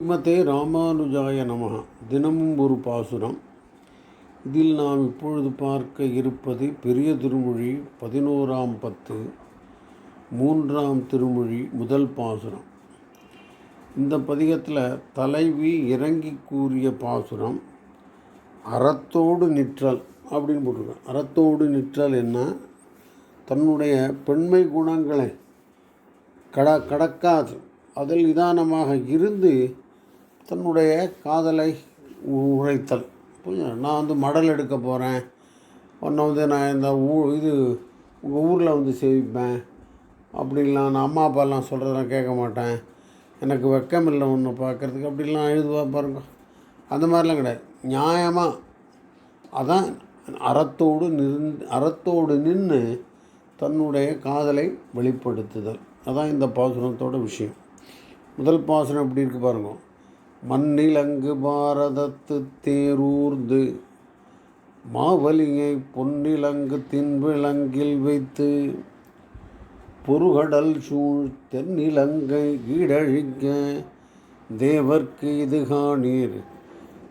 ஸ்ரீமதே ராமானுஜாய நமக தினமும் ஒரு பாசுரம். இதில் நாம் இப்பொழுது பார்க்க இருப்பது பெரிய திருமொழி பதினோராம் பத்து மூன்றாம் திருமொழி முதல் பாசுரம். இந்த பதிகத்தில் தலைவி இறங்கி கூறிய பாசுரம் அறத்தோடு நிற்றல் அப்படின்னு போட்டிருக்கேன் அறத்தோடு நிற்றல் என்ன? தன்னுடைய பெண்மை குணங்களை கட கடக்காது. அதில் நிதானமாக இருந்து தன்னுடைய காதலை உரைத்தல் புரியுதா? நான் வந்து மடல் எடுக்க போகிறேன் உன்னை வந்து நான் இந்த ஊ இது உங்கள் ஊரில் வந்து சேவிப்பேன் அப்படிலாம் நான் அம்மா அப்பாலாம் சொல்கிறதெல்லாம் கேட்க மாட்டேன். எனக்கு வெக்கம் இல்லை ஒன்று பார்க்குறதுக்கு. அப்படிலாம் எழுதுவா பாருங்க. அந்த மாதிரிலாம் கிடையாது. நியாயமாக அதான் அறத்தோடு நின் அறத்தோடு நின்று தன்னுடைய காதலை வெளிப்படுத்துதல். அதான் இந்த பாசனத்தோட விஷயம். முதல் பாசனம் எப்படி இருக்குது பாருங்க. மண்ணிலங்கு பாரதத்து தேரூர்ந்து மாவலியை பொன்னிலங்கு தின்விலங்கில் வைத்து பொறுகடல் சூழ் தென்னிலங்கை ஈடழிக்க தேவர்க்கு இது காணீர்.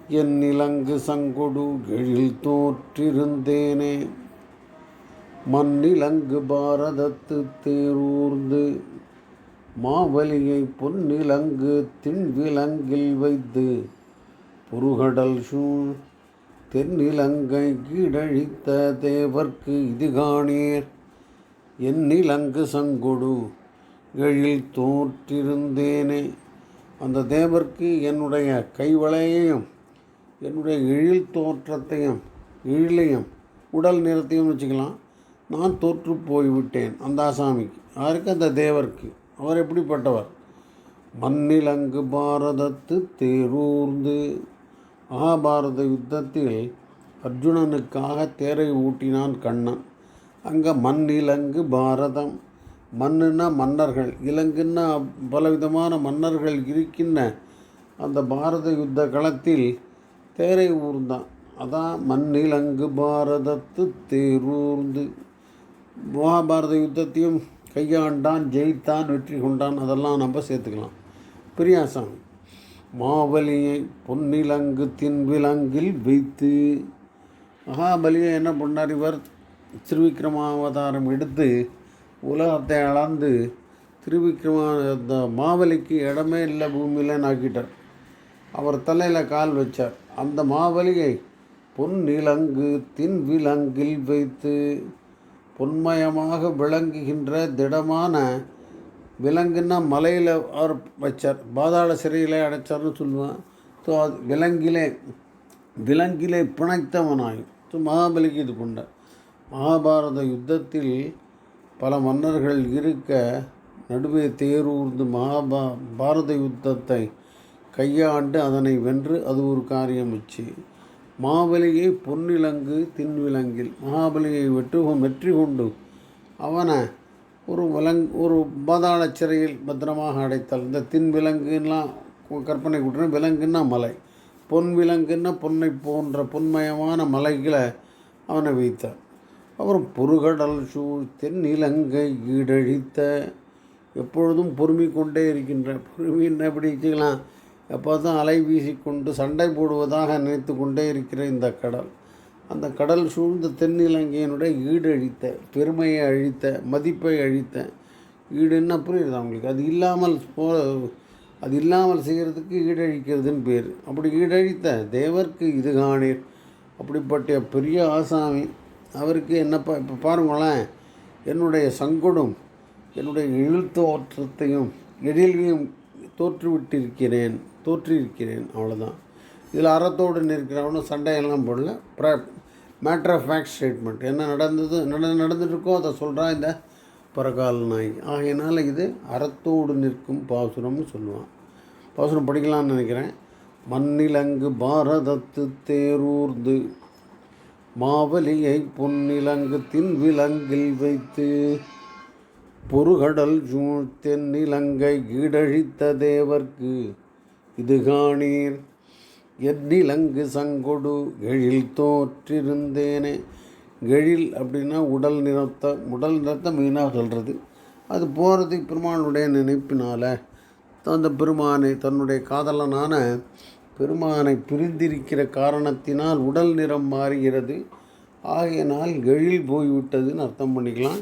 என் நிலங்கு சங்கொடு எழில் தோற்றிருந்தேனே. மண்ணிலங்கு பாரதத்து தேரூர்ந்து மாவலியை பொன்னிலங்கு திண்விலங்கில் வைத்து புருகடல் சூழ் தென்னிலங்கை கீழழித்த தேவர்க்கு இது காணீர் என்னிலங்கு சங்கொடு எழில் தோற்றிருந்தேனே. அந்த தேவர்க்கு என்னுடைய கைவளையையும் என்னுடைய எழில் தோற்றத்தையும் எழிலையும் உடல் நிறத்தையும் வச்சுக்கலாம். நான் தோற்று போய்விட்டேன் அந்த ஆசாமிக்கு யாருக்கு? அந்த தேவர்க்கு. அவர் எப்படிப்பட்டவர்? மண்ணிலங்கு பாரதத்து தேரூர்ந்து மகாபாரத யுத்தத்தில் அர்ஜுனனுக்காக தேரை ஊட்டினான் கண்ணன். அங்கே மண்ணிலங்கு பாரதம். மண்ணுன்னா மன்னர்கள். இலங்குன்னா பலவிதமான மன்னர்கள் இருக்கின்ற அந்த பாரத யுத்த களத்தில் தேரை ஊர்ந்தான். அதான் மண்ணிலங்கு பாரதத்து தேரூர்ந்து. மகாபாரத யுத்தத்தையும் கையாண்டான் ஜெயித்தான் வெற்றி கொண்டான் அதெல்லாம் நம்ம சேர்த்துக்கலாம். பெரியாசாமி மாவலியை பொன்னிலங்கு தின்விலங்கில் வைத்து மகாபலியை என்ன பண்ணார் இவர்? திருவிக்ரமாவதாரம் எடுத்து உலகத்தை அளந்து திருவிக்ரமா இந்த மாவலிக்கு இடமே இல்லை பூமியிலன்னு ஆக்கிட்டார். அவர் தலையில் கால் வச்சார். அந்த மாவலியை பொன்னிலங்கு தின்விலங்கில் வைத்து பொன்மயமாக விளங்குகின்ற திடமான விலங்குன்னா மலையில் அவர் வச்சார். பாதாள சிறையில் அடைச்சார்னு சொல்லுவான் ஸோ அது விலங்கிலே விலங்கிலே பிணைத்தவனாய். ஸோ மகாபலிக்கு இது கொண்டார் மகாபாரத யுத்தத்தில் பல மன்னர்கள் இருக்க நடுவே தேரூர்ந்து மகாபா பாரத யுத்தத்தை கையாண்டு அதனை வென்று அது ஒரு காரியம் வச்சு மாபலியை பொன்னிலங்கு தின்விலங்கில் மகாபலியை வெற்று வெற்றி கொண்டு அவனை ஒரு விலங் ஒரு பாதாள சிறையில் பத்திரமாக அடைத்தல் இந்த தின்விலங்குலாம் கற்பனை கூட்டின விலங்குன்னா மலை. பொன் விலங்குன்னா பொன்னை போன்ற பொன்மயமான மலைகளை அவனை வைத்தார். அப்புறம் புருகடல் சூழ் தென்னிலங்கை ஈடழித்த எப்பொழுதும் பொறுமை கொண்டே இருக்கின்ற பொறுமைன்னு எப்படி வச்சுக்கலாம் எப்போதும் அலை வீசிக்கொண்டு சண்டை போடுவதாக நினைத்து கொண்டே இருக்கிற இந்த கடல். அந்த கடல் சூழ்ந்த தென்னிலங்கையினுடைய ஈடு அழித்த பெருமையை அழித்த மதிப்பை அழித்த ஈடுன்னா புரியுது அவங்களுக்கு அது இல்லாமல் போ அது இல்லாமல் செய்கிறதுக்கு ஈடழிக்கிறதுன்னு பேர். அப்படி ஈடழித்த தேவர்க்கு இது காணீர். அப்படிப்பட்ட பெரிய ஆசாமி அவருக்கு என்னப்பா இப்போ பாருங்களேன் என்னுடைய சங்குடும் என்னுடைய எழுத்தோற்றத்தையும் எழிலையும் தோற்றுவிட்டிருக்கிறேன் தோற்றிருக்கிறேன் அவ்வளோதான் இதில் அறத்தோடு நிற்கிறவனும் சண்டையெல்லாம் போடல. ப்ர மேட்ரு ஆஃப் ஃபேக்ட் ஸ்டேட்மெண்ட் என்ன நடந்தது நட நடந்துட்டுருக்கோ அதை சொல்கிறான் இந்த பரகால் நாய். ஆகையினால் இது அறத்தோடு நிற்கும் பாசுரம்னு சொல்லுவான். பாசுரம் படிக்கலாம்னு நினைக்கிறேன். மண்ணிலங்கு பாரதத்து தேரூர்ந்து மாவலியை பொன்னிலங்கு தின்விலங்கில் வைத்து பொருகடல் ஜூழ் தென்னிலங்கை ஈடழித்த தேவர்க்கு இது காணீர். எந்நிலங்கு சங்கொடு எழில் தோற்றிருந்தேனே. எழில் அப்படின்னா உடல் நிறத்தை உடல் நிறத்தை மெயினாக சொல்கிறது அது போகிறது பெருமானுடைய நினைப்பினால் அந்த பெருமானை தன்னுடைய காதலனான பெருமானை பிரிந்திருக்கிற காரணத்தினால் உடல் நிறம் மாறுகிறது. ஆகையினால் எழில் போய்விட்டதுன்னு அர்த்தம் பண்ணிக்கலாம்.